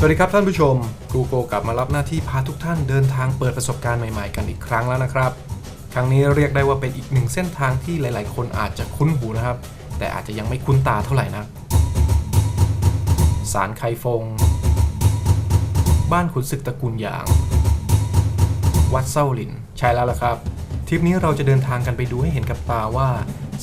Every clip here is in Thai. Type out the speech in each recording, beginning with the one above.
สวัสดีครับท่านผู้ชมครูโกกลับมารับหน้าที่พาทุกท่านเดินทางเปิดประสบการณ์ใหม่ๆกันอีกครั้งแล้วนะครับ ครั้งนี้เรียกได้ว่าเป็นอีกหนึ่งเส้นทางที่หลาย ๆ คนอาจจะคุ้นหูนะครับ แต่อาจจะยังไม่คุ้นตาเท่าไหร่นะสารไคฟง บ้านขุนศึกตระกูลหยาง วัดเส้าหลิน ใช่แล้วล่ะครับ ทริปนี้เราจะเดินทางกันไปดูให้เห็นกับตาว่า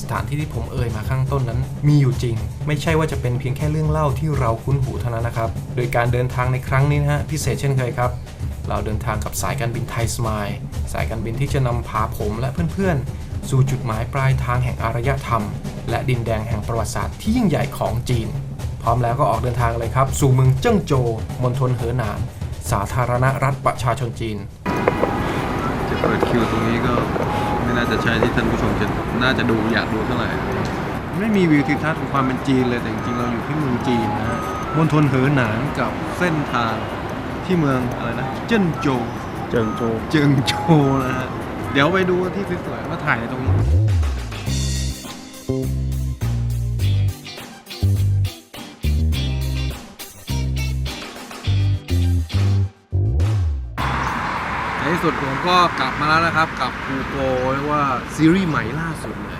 สถานที่ที่ผมเอ่ยมาข้างต้นนั้น มีอยู่จริง ไม่ใช่ว่าจะเป็นเพียงแค่เรื่องเล่าที่เราคุ้นหูเท่านั้นนะครับ โดยการเดินทางในครั้งนี้นะฮะพิเศษเช่นเคยครับ เราเดินทางกับสายการบินไทยสมายสายการบินที่จะนำพาผมและเพื่อนๆ สู่จุดหมายปลายทางแห่งอารยธรรม และดินแดงแห่งประวัติศาสตร์ที่ยิ่งใหญ่ของจีน พร้อมแล้วก็ออกเดินทางเลยครับ สู่เมืองเจิ้งโจวมณฑลเหอหนาน สาธารณรัฐประชาชนจีนจะเปิดคิวตรงนี้ก็ น่าจะใช่ที่ท่านผู้ชมจะน่าจะดูอยากดูเท่าไหร่ ไม่มีวิวทิวทัศน์ของความเป็นจีนเลยแต่จริงๆเราอยู่ที่เมืองจีนนะฮะมณฑลเหอหนานกับเส้นทางที่เมืองอะไรนะเจิ้นโจวเจิงโจเจิงโจวนะฮะเดี๋ยวไปดูที่สวยๆว่าถ่ายในตรงนี้ ที่สุดผมก็กลับมาแล้วนะครับกับคูโกเรียกว่าซีรีส์ใหม่ล่าสุดเลย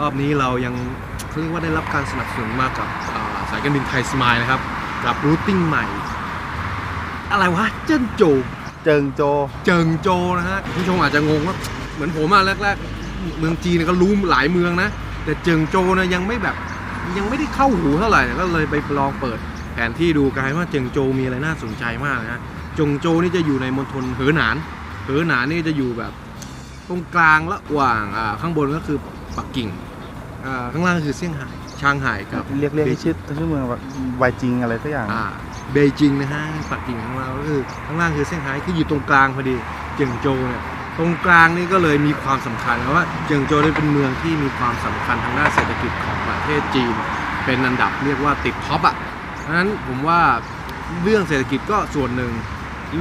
รอบนี้เรายังเขาเรียกว่าได้รับการสนับสนุนมากับอ่าสายการบินไทยสมายนะครับ กับรูทติ้งใหม่ อะไรวะเจิ้นโจว เจิงโจ เจิงโจนะฮะผู้ชมอาจจะงงว่าเหมือนผมอะแรกๆ เมืองจีนเนี่ยก็รู้หลายเมืองนะ แต่เจิงโจนะยังไม่แบบยังไม่ได้เข้าหูเท่าไหร่ก็เลยไปลองเปิดแผนที่ดูกลายว่าเจิงโจมีอะไรน่าสนใจมากนะฮะ จงโจนี่จะอยู่ในมณฑลเหอหนาน เหอหนานนี่จะอยู่แบบตรงกลางระหว่างอ่าข้างบนก็คือปักกิ่งอ่าข้างล่างก็คือเซี่ยงไฮ้ชางไห่กับเรียกเรียกให้ชื่อชื่อเมืองว่าไวจิงอะไรสักอย่างอ่าเบจิงนะฮะปักกิ่งของเราก็คือข้างล่างคือเซี่ยงไฮ้คืออยู่ตรงกลางพอดีเจิงโจวเนี่ยตรงกลางนี่ก็เลยมีความสำคัญเพราะว่าเจิงโจวนี่เป็นเมืองที่มีความสำคัญทางด้านเศรษฐกิจของประเทศจีน เป็นอันดับเรียกว่าติดท็อปอะเพราะฉะนั้นผมว่าเรื่องเศรษฐกิจก็ส่วนหนึ่ง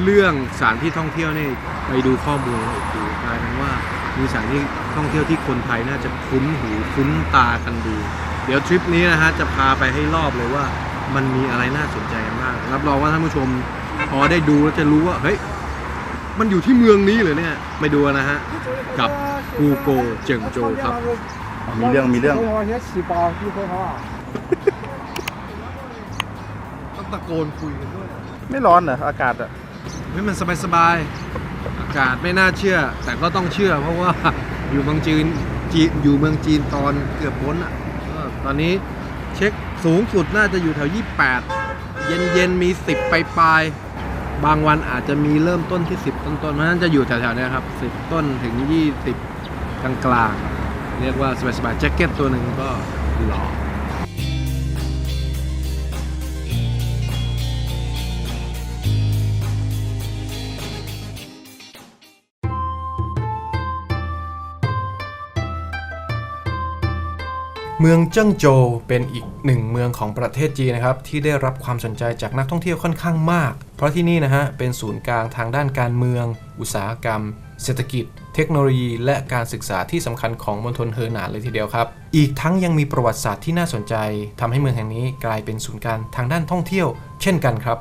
เรื่องสถานที่ท่องเที่ยวนี่ไปดูข้อมูลแล้วโอ้โหกลายเป็นว่ามีสถานที่ท่องเที่ยวที่คนไทยน่าจะคุ้นหูคุ้นตากันดี เดี๋ยวทริปนี้นะฮะจะพาไปให้รอบเลยว่า มันมีอะไรน่าสนใจกันบ้างรับรองว่าท่านผู้ชมพอได้ดูแล้วจะรู้ว่าเฮ้ยมันอยู่ที่เมืองนี้เลยเนี่ยไปดูกันนะฮะกับกูโกเจิงโจวครับ มีเรื่องมีเรื่องต้องตะโกนคุยกันด้วย ไม่ร้อนเหรออากาศอะ เฮ้ยมันสบายสบายๆ อากาศไม่น่าเชื่อ แต่ก็ต้องเชื่อ เพราะว่าอยู่เมืองจีนจีอยู่เมืองจีนตอนเกือบพ้นอะก็ตอนนี้เช็คสูงสุดน่าจะอยู่แถว 28 เย็นเย็นมี 10 ปลายปลายบางวันอาจจะมีเริ่มต้นที่ 10 ต้นๆเพราะฉะนั้นจะอยู่แถวๆเนี้ยครับ 10 ต้นถึง 20กลางกลางๆ เรียกว่าสบายๆแจ็คเก็ตตัวหนึ่งก็หล่อ เมืองเจิ้งโจวเป็นอีกหนึ่งเมืองของประเทศจีนนะครับที่ได้รับความสนใจจากนักท่องเที่ยวค่อนข้างมาก เพราะที่นี่นะฮะเป็นศูนย์กลางทางด้านการเมือง อุตสาหกรรม เศรษฐกิจ เทคโนโลยี และการศึกษาที่สำคัญของมณฑลเฮอหนานเลยทีเดียวครับ อีกทั้งยังมีประวัติศาสตร์ที่น่าสนใจทำให้เมืองแห่งนี้กลายเป็นศูนย์กลางทางด้านท่องเที่ยว เช่นกันครับ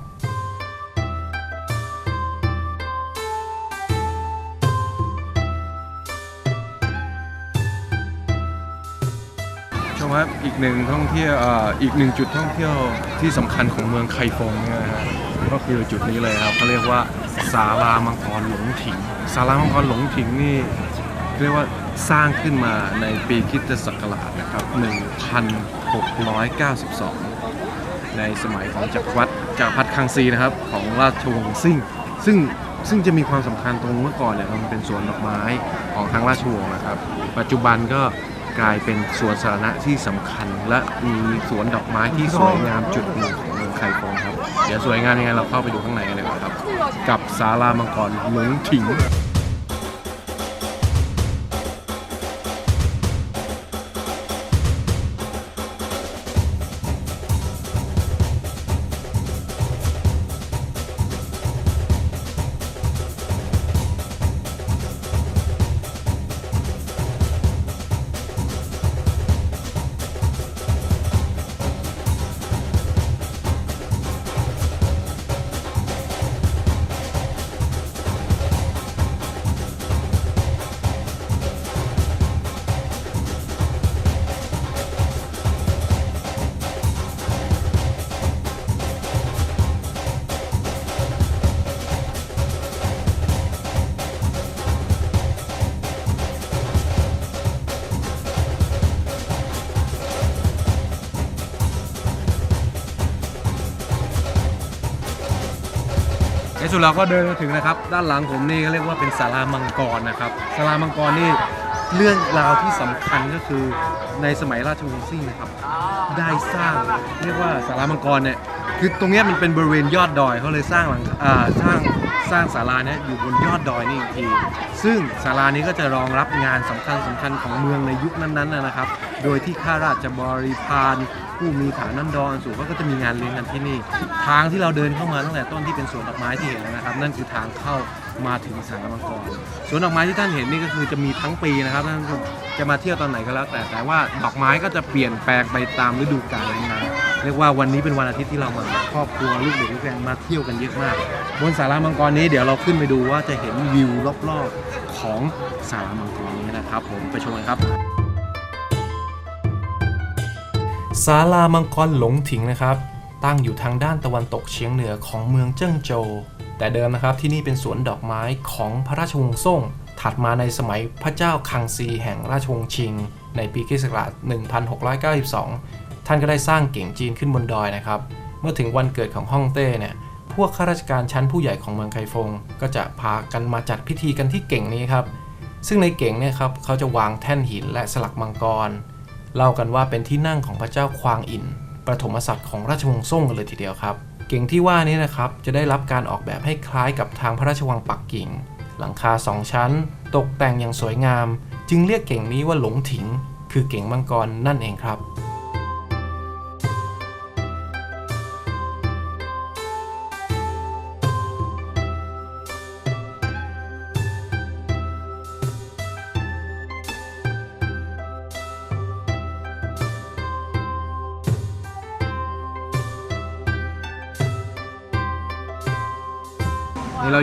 ชมครับอีกหนึ่งท่องเที่ยวอีกหนึ่งจุดท่องเที่ยวที่สำคัญของเมืองไคฟงเนี่ยนะฮะก็คือจุดนี้เลยครับเขาเรียกว่าศาลามังกรหลงถิงศาลามังกรหลงถิงนี่เรียกว่าสร้างขึ้นมาในปีคริสตศักราชนะครับ 1692 ในสมัยของจักรวรรดิจักรพรรดิคังซีนะครับ ของราชวงศ์ซิ่ง ซึ่งซึ่งจะมีความสำคัญตรงเมื่อก่อนเนี่ยมันเป็นสวนดอกไม้ของทางราชวงศ์นะครับ ปัจจุบันก็ กลายเป็นสวนสาธารณะที่สำคัญ และมีสวนดอกไม้ที่สวยงามจุดหนึ่งของเมืองไคฟงครับ เดี๋ยวสวยงามยังไงเราเข้าไปดูข้างในกันเลยครับ กับศาลามังกรหลงถิง ดเราก็เดินมาถึงนะครับ ด้านหลังผมนี่ก็เรียกว่าเป็นศาลามังกรนะครับศาลามังกรนี่เรื่องราวที่สำคัญก็คือในสมัยราชวงศ์ซิ่งนะครับ ได้สร้างเรียกว่าศาลามังกรเนี่ยคือตรงนี้มันเป็นบริเวณยอดดอยเขาเลยสร้างหลังอ่าสร้างสร้างศาลาเนี้ยอยู่บนยอดดอยนี่อีกทีซึ่งศาลานี้ก็จะรองรับงานสำคัญสำคัญของเมืองในยุคนั้นๆนะครับ โดยที่ข้าราชบริพาร ผู้มีฐานันดรสูงเขาก็จะมีงานเลี้ยงกันที่นี่ ทางที่เราเดินเข้ามาตั้งแต่ต้นที่เป็นสวนดอกไม้ที่เห็นแล้วนะครับ นั่นคือทางเข้ามาถึงศาลามังกรสวนดอกไม้ที่ท่านเห็นนี่ก็คือจะมีทั้งปีนะครับท่านจะมาเที่ยวตอนไหนก็แล้ว แต่แต่ว่าดอกไม้ก็จะเปลี่ยนแปลงไปตามฤดูกาลนั้นๆเรียกว่าวันนี้เป็นวันอาทิตย์ที่เรามาครอบครัวลูกเด็กลูกแดงมาเที่ยวกันเยอะมาก บนศาลามังกรนี้เดี๋ยวเราขึ้นไปดูว่าจะเห็นวิวรอบๆของศาลามังกรนี้นะครับ ผมไปชมกันครับ ศาลามังกรหลงถิงนะครับ ตั้งอยู่ทางด้านตะวันตกเฉียงเหนือของเมืองเจิ้งโจวแต่เดิมนะครับที่นี่เป็นสวนดอกไม้ของพระราชวงศ์ซ่ง ถัดมาในสมัยพระเจ้าคังซีแห่งราชวงศ์ชิง ในปีคศ1692 ท่านก็ได้สร้างเก่งจีนขึ้นบนดอยนะครับ เมื่อถึงวันเกิดของฮ่องเต้เนี่ยพวกข้าราชการชั้นผู้ใหญ่ของเมืองไคฟง ก็จะพากันมาจัดพิธีกันที่เก่งนี้ครับ ซึ่งในเก่งเนี่ยครับเขาจะวางแท่นหินและสลักมังกร เล่ากันว่าเป็นที่นั่งของพระเจ้าควางอินประถมศัตริย์ของราชวงศ์ซ่งกันเลยทีเดียวครับ เก่งที่ว่านี้นะครับจะได้รับการออกแบบให้คล้ายกับทางพระราชวังปักกิ่ง หลังคาสองชั้น ตกแต่งอย่างสวยงาม จึงเรียกเก่งนี้ว่าหลงถิง คือเก่งมังกรนั่นเองครับ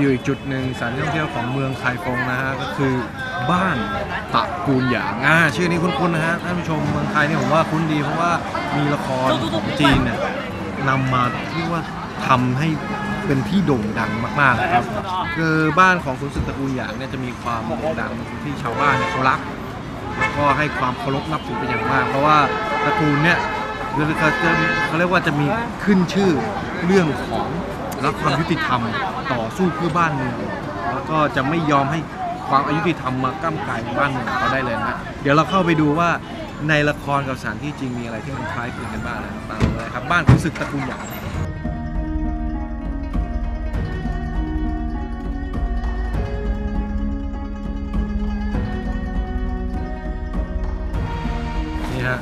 อยู่อีกจุดหนึ่งสถานที่ท่องเที่ยวของเมืองไคฟงนะฮะก็คือบ้านตะกูลหยางอ่าชื่อนี้คุ้นๆนะฮะท่านผู้ชมเมืองไทยนี่ผมว่าคุ้นดีเพราะว่ามีละครของจีนเนี่ยนำมาที่ว่าทำให้เป็นที่โด่งดังมากๆนะครับคือบ้านของคุณศึกตระกูลหยางเนี่ยจะมีความโด่งดังที่ชาวบ้านเนี่ยเขารัก แล้วก็ให้ความเคารพนับถือเป็นอย่างมาก เพราะว่าตระกูลเนี่ยเขาจะเขาเรียกว่าจะมีขึ้นชื่อเรื่องของ รักความยุติธรรมต่อสู้เพื่อบ้านเมืองแล้วก็จะไม่ยอมให้ความอายุติธรรมมาก้ำกายในบ้านเมืองเขาได้เลยนะเดี๋ยวเราเข้าไปดูว่าในละครกับสถานที่จริงมีอะไรที่มันคล้ายคลึงกันบ้างนะครับตามมาเลยครับบ้านคุณศึกตระกูลหยาง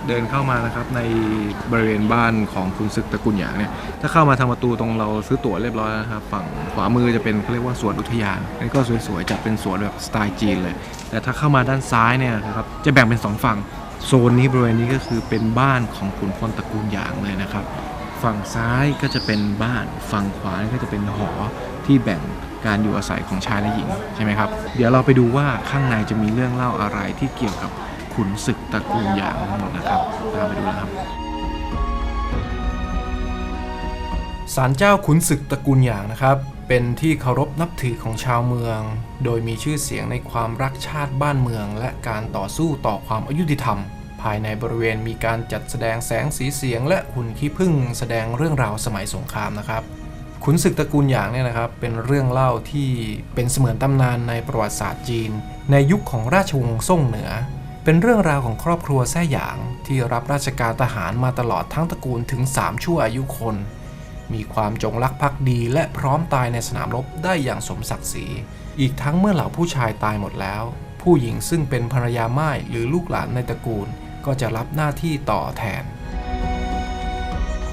เดินเข้ามานะครับในบริเวณบ้านของคุณศึกตระกูลหยางเนี่ยถ้าเข้ามาทางประตูตรงเราซื้อตั๋วเรียบร้อยแล้วนะครับฝั่งขวามือจะเป็นเขาเรียกว่าสวนอุทยานนี่ก็สวยๆจัดเป็นสวนแบบสไตล์จีนเลย แต่ถ้าเข้ามาด้านซ้ายเนี่ยนะครับจะแบ่งเป็นสองฝั่งโซนนี้บริเวณนี้ก็คือเป็นบ้านของขุนพลตระกูลหยางเลยนะครับ ฝั่งซ้ายก็จะเป็นบ้าน ฝั่งขวาก็จะเป็นหอที่แบ่งการอยู่อาศัยของชายและหญิงใช่ไหมครับ เดี๋ยวเราไปดูว่าข้างในจะมีเรื่องเล่าอะไรที่เกี่ยวกับ ขุนศึกตระกูลหยางทั้งหมดนะครับตามไปดูนะครับศาลเจ้าขุนศึกตระกูลหยางนะครับ เป็นที่เคารพนับถือของชาวเมือง โดยมีชื่อเสียงในความรักชาติบ้านเมือง และการต่อสู้ต่อความอายุติธรรม ภายในบริเวณมีการจัดแสดงแสงสีเสียง และหุ่นขี้ผึ้งแสดงเรื่องราวสมัยสงครามนะครับขุนศึกตระกูลหยางเนี่ยนะครับเป็นเรื่องเล่าที่เป็นเสมือนตำนานในประวัติศาสตร์จีน ในยุคของราชวงศ์ซ่งเหนือ เป็นเรื่องราวของครอบครัวแซ่หยางที่รับราชการทหารมาตลอดทั้งตระกูลถึง 3 ชั่วอายุคน มีความจงรักภักดีและพร้อมตายในสนามรบได้อย่างสมศักดิ์ศรีอีกทั้งเมื่อเหล่าผู้ชายตายหมดแล้ว ผู้หญิงซึ่งเป็นภรรยาม่ายหรือลูกหลานในตระกูล ก็จะรับหน้าที่ต่อแทน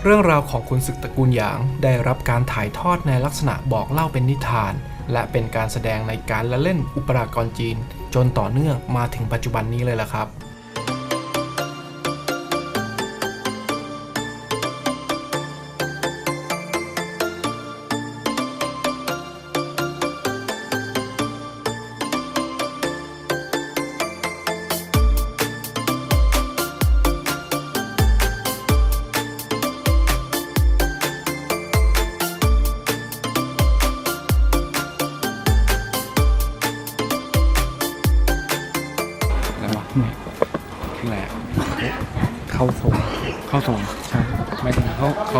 เรื่องราวของคุณศึกตระกูลหยางได้รับการถ่ายทอดในลักษณะบอกเล่าเป็นนิทาน และเป็นการแสดงในการละเล่นอุปรากรจีน จนต่อเนื่องมาถึงปัจจุบันนี้เลยล่ะครับ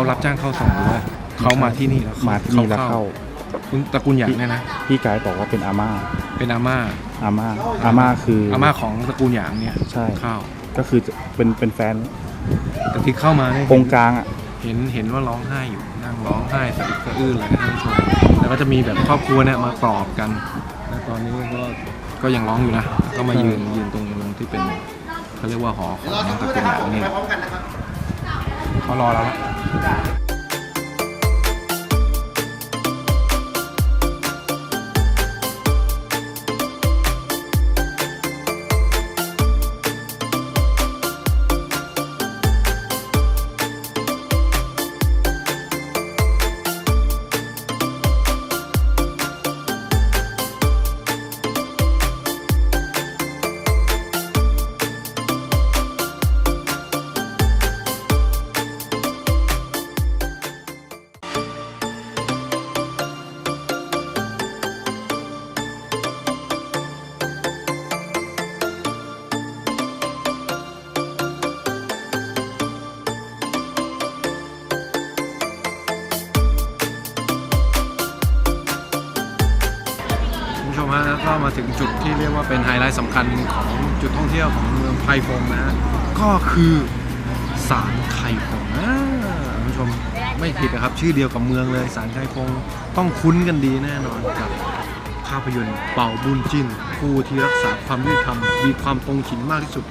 รับจ้างเข้าส่งหรือว่าเขามาที่นี่แล้วมาที่นี่แล้วเข้าคุณตระกูลหยางเนี่ยนะพี่ไกด์บอกว่าเป็นอาม่าเป็นอาม่าอาม่าอาม่าคืออาอาม่าของตระกูลหยางเนี่ยใช่เข้าก็คือจะเป็นเป็นแฟนแต่ที่เข้ามาเนี่ยกงกลางอะเห็นเห็นว่าร้องไห้อยู่นั่งร้องไห้สะอึกสะอื้นเลยนะท่านผู้ชมแล้วก็จะมีแบบครอบครัวเนี่ยมาปลอบกันและตอนนี้ก็ก็ยังร้องอยู่นะ ก็มายืนยืนตรงที่เป็นเขาเรียกว่าหอของตระกูลหยางเนี่ย เขารอเราแล้ว จุดที่เรียกว่าเป็นไฮไลท์สำคัญของจุดท่องเที่ยวของเมืองไพฟงนะฮะก็คือศาลไคฟงอ่าคุณผู้ชมไม่ผิดนะครับ ชื่อเดียวกับเมืองเลยศาลไคฟงต้องคุ้นกันดีแน่นอนกับภาพยนตร์เป่าบุญจินผู้ที่รักษาความยุติธรรมมีความตรงฉินมากที่สุด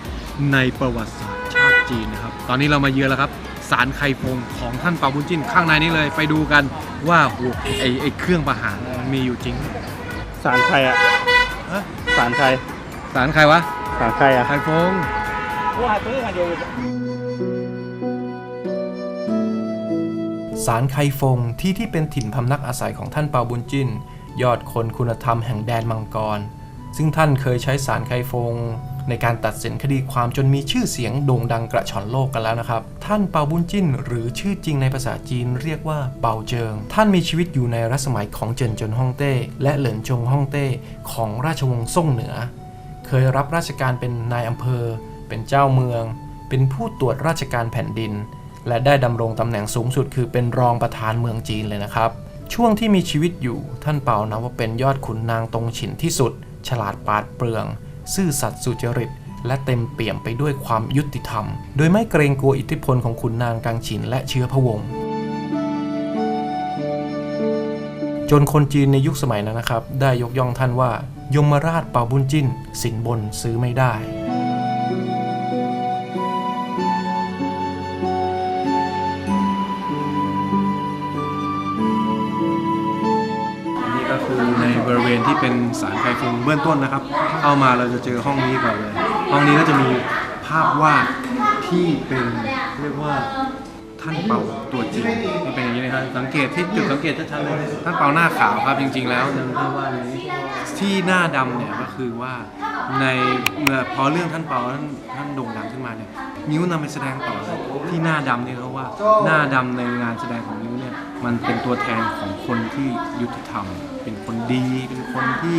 ในประวัติศาสตร์ชาติจีนนะครับ ตอนนี้เรามาเยือนแล้วครับศาลไคฟงของท่านเป่าบุญจินข้างในนี้เลยไปดูกันว่าโอ้โหไอไอเครื่องประหารมันมีอยู่จริง สารใครอะ ฮะสารใครศาลใครวะสารใครอะไคฟงศาลไคฟงที่ที่เป็นถิ่นพำนักอาศัยของท่านเปาบุญจินยอดคนคุณธรรมแห่งแดนมังกร ซึ่งท่านเคยใช้ศาลไคฟง ในการตัดสินคดีความจนมีชื่อเสียงโด่งดังกระชอนโลกกันแล้วนะครับ ท่านเปาบุญจินหรือชื่อจริงในภาษาจีนเรียกว่าเปาเจิง ท่านมีชีวิตอยู่ในรัชสมัยของเจินจนฮ่องเต้ และเหลินจงฮ่องเต้ของราชวงศ์ซ่งเหนือ เคยรับราชการเป็นนายอำเภอ เป็นเจ้าเมือง เป็นผู้ตรวจราชการแผ่นดิน และได้ดำรงตำแหน่งสูงสุด คือเป็นรองประธานเมืองจีนเลยนะครับ ช่วงที่มีชีวิตอยู่ท่านเปานับว่าเป็นยอดขุนนางตรงฉินที่สุด ฉลาดปาดเปรื่อง ซื่อสัตย์สุจริต และเต็มเปี่ยมไปด้วยความยุติธรรม โดยไม่เกรงกลัวอิทธิพลของขุนนางกังฉินและเชื้อพระวงศ์จนคนจีนในยุคสมัยนั้นนะครับ ได้ยกย่องท่านว่ายมราชเปาบุญจิ้น สินบนซื้อไม่ได้ ที่เป็นสารไคฟงเบื้องต้นนะครับ เข้ามาเราจะเจอห้องนี้ก่อนเลย ห้องนี้ก็จะมีภาพวาดที่เป็นเรียกว่า ท่านเป่าตัวจริงนี่เป็นอย่างนี้นะครับสังเกตที่จุดสังเกตชัดๆเลยท่านเป่าหน้าขาวครับจริง ๆ แล้วในภาพวาดนี้ที่หน้าดำเนี่ยก็คือว่าในเมื่อพอเรื่องท่านเป่าท่านท่านโด่งดังขึ้นมาเนี่ยนิ้วนำไปแสดงต่อเลยที่หน้าดำเนี่ยเขาว่าหน้าดำในงานแสดงของนิ้วเนี่ยมันเป็นตัวแทนของคนที่ยุติธรรม เป็นคนดี เป็นคนที่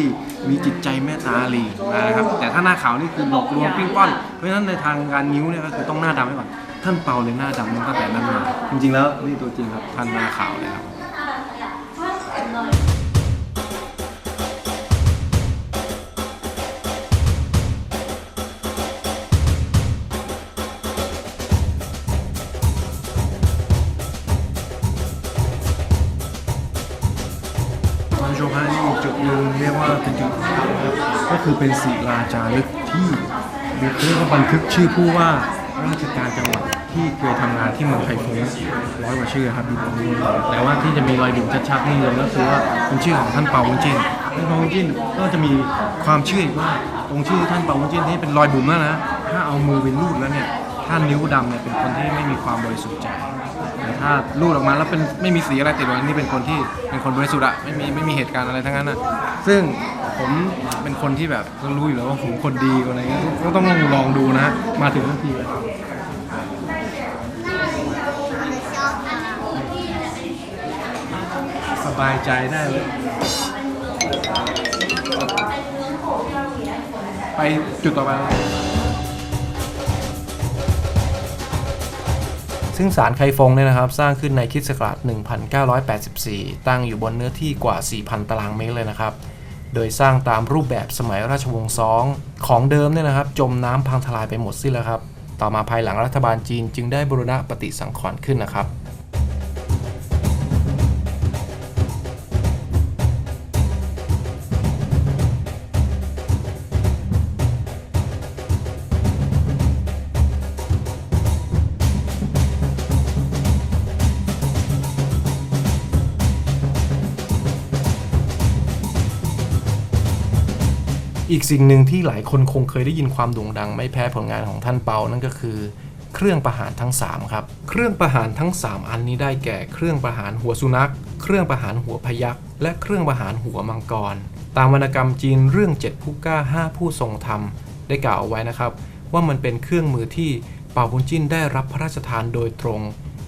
มีจิตใจเมตตาอารีนะครับ แต่ถ้าหน้าขาวนี่คือหลอกลวงปิ้งป้อน เพราะฉะนั้นในทางการนิ้วเนี่ยก็คือต้องหน้าดำไว้ก่อน ท่านเปาเลยหน้าดำตั้งแต่นั้นมา จริงๆแล้วนี่ตัวจริงครับท่านหน้าขาวเลยครับท่าชมฮะนี่อีกจุดหนึ่งเรียกว่าเป็นจุดก็คือเป็นศิลาจารึกที่เรียกว่าบันทึกชื่อผู้ว่า ราชการจังหวัดที่เคยทำงานที่เมืองไทยฟงร้อยกว่าชื่อครับอยู่ตรงนี้เลยแต่ว่าที่จะมีรอยบิ่มชัดๆนี่เลยก็คือว่าเป็นชื่อของท่านเปาวุ้นจินท่านเปาวุ้นจินก็จะมีความเชื่ออีกว่าตรงชื่อท่านเปาวุ้นจินที่เป็นรอยบุ๋มนั่นนะถ้าเอามือไปลูดแล้วเนี่ยท่านนิ้วดำเนี่ยเป็นคนที่ไม่มีความบริสุทธิ์ใจแต่ถ้าลูดออกมาแล้วเป็นไม่มีสีอะไรติดไว้นี่เป็นคนที่เป็นคนบริสุทธิ์อะไม่มีไม่มีเหตุการณ์อะไรทั้งนั้นอะซึ่ง ผมเป็นคนที่แบบก็รู้อยู่แล้วว่าผมคนดีอะไรเงี้ยก็ต้องลองลองดูนะมาถึงทันทีเลยสบายใจได้เลย ไปจุดต่อไปเลยซึ่งศาลไคฟงเนี่ยนะครับ สร้างขึ้นในคริสตศักราช1984 ตั้งอยู่บนเนื้อที่กว่า 4,000 ตารางเมตรเลยนะครับ โดยสร้างตามรูปแบบสมัยราชวงศ์ซองของเดิมเนี่ยนะครับ จมน้ำพังทลายไปหมดสิ้นแล้วครับ ต่อมาภายหลังรัฐบาลจีนจึงได้บูรณะปฏิสังขรณ์ขึ้นนะครับ อีกสิ่งหนึ่งที่หลายคนคงเคยได้ยินความโด่งดัง ไม่แพ้ผลงานของท่านเปา นั่นก็คือ เครื่องประหารทั้ง 3 ครับ เครื่องประหารทั้ง 3 อันนี้ได้แก่เครื่องประหารหัวสุนัข เครื่องประหารหัวพยักและเครื่องประหารหัวมังกร ตามวรรณกรรมจีนเรื่องเจ็ดผู้กล้าห้าผู้ทรงธรรม ได้กล่าวเอาไว้นะครับ ว่ามันเป็นเครื่องมือที่เปาบุญจิ้นได้รับพระราชทานโดยตรง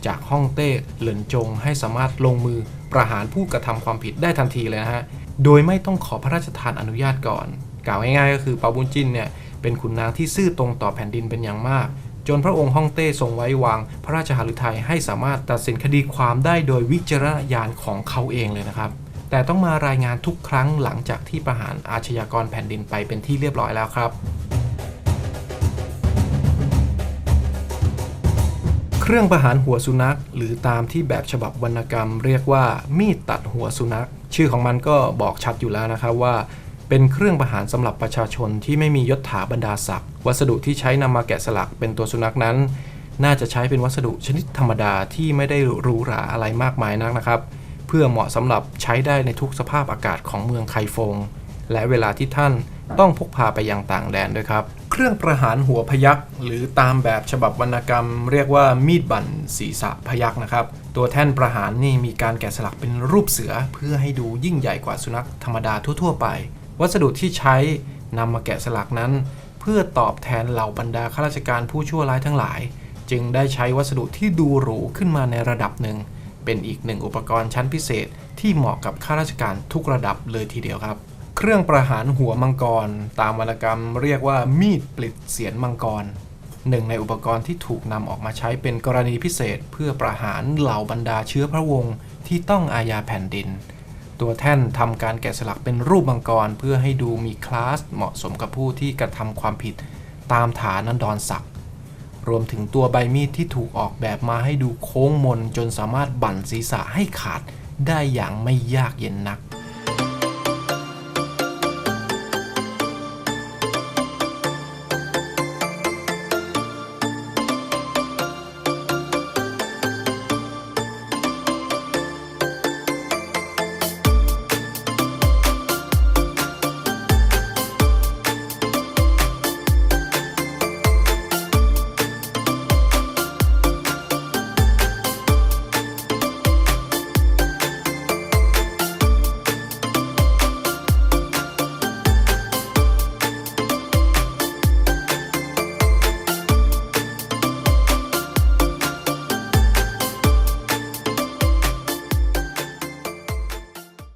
จากฮ่องเต้เหลินจง ให้สามารถลงมือประหารผู้กระทำความผิดได้ทันทีเลยนะฮะโดยไม่ต้องขอพระราชทานอนุญาตก่อน กล่าวง่ายๆก็คือเปาบุญจินเนี่ยเป็นขุนนางที่ซื่อตรงต่อแผ่นดินเป็นอย่างมาก จนพระองค์ฮ่องเต้ทรงไว้วางพระราชหฤทัยให้สามารถตัดสินคดีความได้โดยวิจารณญาณของเขาเองเลยนะครับ แต่ต้องมารายงานทุกครั้งหลังจากที่ประหารอาชญากรแผ่นดินไปเป็นที่เรียบร้อยแล้วครับเครื่องประหารหัวสุนัข หรือตามที่แบบฉบับวรรณกรรม เรียกว่ามีดตัดหัวสุนัข ชื่อของมันก็บอกชัดอยู่แล้วนะครับว่า เป็นเครื่องประหารสำหรับประชาชนที่ไม่มียศถาบรรดาศักดิ์วัสดุที่ใช้นำมาแกะสลักเป็นตัวสุนัขนั้น น่าจะใช้เป็นวัสดุชนิดธรรมดาที่ไม่ได้หรูหราอะไรมากมายนักนะครับ เพื่อเหมาะสำหรับใช้ได้ในทุกสภาพอากาศของเมืองไคฟง และเวลาที่ท่านต้องพกพาไปยังต่างแดนด้วยครับ เครื่องประหารหัวพยักหรือตามแบบฉบับวรรณกรรม เรียกว่ามีดบั่นศีรษะพยักนะครับ ตัวแท่นประหารนี่มีการแกะสลักเป็นรูปเสือ เพื่อให้ดูยิ่งใหญ่กว่าสุนัขธรรมดาทั่ว ๆ ไป วัสดุที่ใช้นำมาแกะสลักนั้น เพื่อตอบแทนเหล่าบรรดาข้าราชการผู้ชั่วร้ายทั้งหลาย จึงได้ใช้วัสดุที่ดูหรูขึ้นมาในระดับหนึ่ง เป็นอีกหนึ่งอุปกรณ์ชั้นพิเศษที่เหมาะกับข้าราชการทุกระดับเลยทีเดียวครับ เครื่องประหารหัวมังกร ตามวรรณกรรมเรียกว่ามีดปลิดเสียนมังกรหนึ่งในอุปกรณ์ที่ถูกนำออกมาใช้เป็นกรณีพิเศษ เพื่อประหารเหล่าบรรดาเชื้อพระวงศ์ที่ต้องอาญาแผ่นดิน ตัวแท่นทำการแกะสลักเป็นรูปมังกร เพื่อให้ดูมีคลาสเหมาะสมกับผู้ที่กระทำความผิดตามฐานันดรศักดิ์รวมถึงตัวใบมีดที่ถูกออกแบบมาให้ดูโค้งมนจนสามารถบั่นศีรษะให้ขาดได้อย่างไม่ยากเย็นนัก